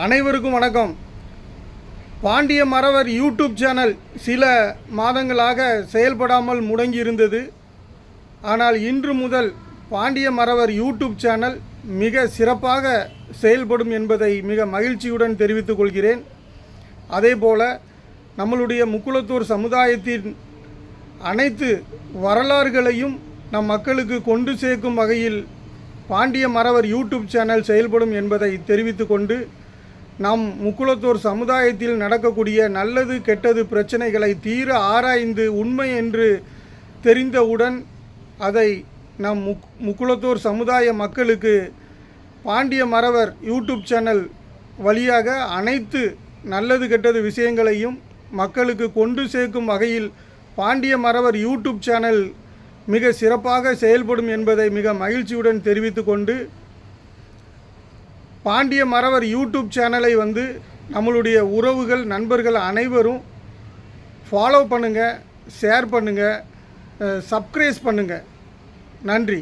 அனைவருக்கும் வணக்கம். பாண்டிய மறவர் YouTube channel சில மாதங்களாக செயல்படாமல் முடங்கியிருந்தது. ஆனால் இன்று முதல் பாண்டிய மறவர் யூடியூப் சேனல் மிக சிறப்பாக செயல்படும் என்பதை மிக மகிழ்ச்சியுடன் தெரிவித்துக் கொள்கிறேன். அதேபோல நம்மளுடைய முக்குளத்தூர் சமுதாயத்தின் அனைத்து வரலாறுகளையும் நம் மக்களுக்கு கொண்டு சேர்க்கும் வகையில் பாண்டிய மறவர் யூடியூப் சேனல் செயல்படும் என்பதை தெரிவித்து கொண்டு நம் முக்குளத்தோர் சமுதாயத்தில் நடக்கக்கூடிய நல்லது கெட்டது பிரச்சனைகளை தீர ஆராய்ந்து உண்மை என்று தெரிந்தவுடன் அதை நம் முக் முக்குளத்தோர் சமுதாய மக்களுக்கு பாண்டிய மறவர் யூடியூப் சேனல் வழியாக அனைத்து நல்லது கெட்டது விஷயங்களையும் மக்களுக்கு கொண்டு சேர்க்கும் வகையில் பாண்டிய மறவர் யூடியூப் சேனல் மிக சிறப்பாக செயல்படும் என்பதை மிக மகிழ்ச்சியுடன் தெரிவித்து கொண்டு பாண்டிய மறவர் யூடியூப் சேனலை வந்து நம்மளுடைய உறவுகள் நண்பர்கள் அனைவரும் ஃபாலோ பண்ணுங்கள் ஷேர் பண்ணுங்கள் சப்ஸ்கிரைஸ் பண்ணுங்கள் நன்றி.